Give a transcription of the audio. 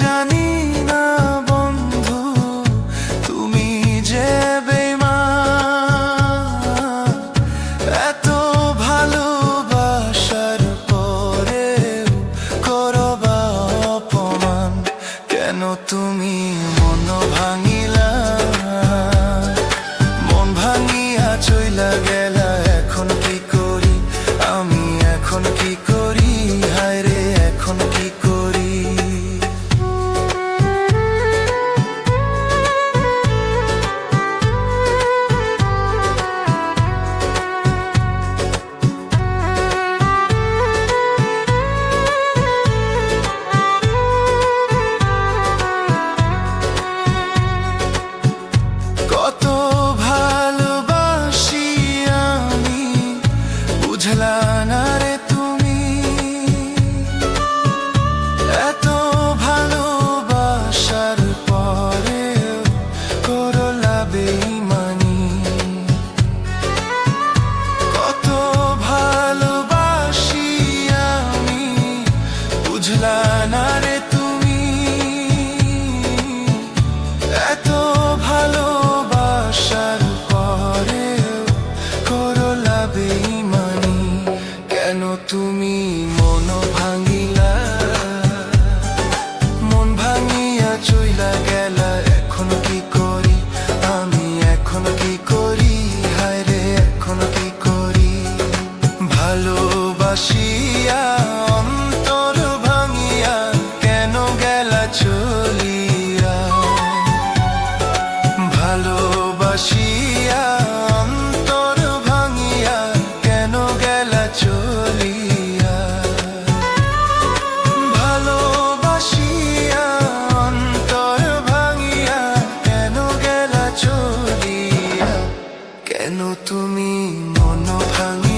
জানি না বন্ধু, তুমি যে বেমা এত ভালোবাসার পরে করবা অপমান। কেন তুমি মন ভাঙ তুমি মন ভাঙিলা, মন ভাঙিয়া চইলা গেলা, এখন কি করি? আমি এখন কি করি? হায় রে এখন কি করি? ভালোবাসিয়া, অন্তর ভাঙিয়া, কেন গেলা চলিয়া? ভালোবাসিয়া কেন তুমি মন ভাঙি?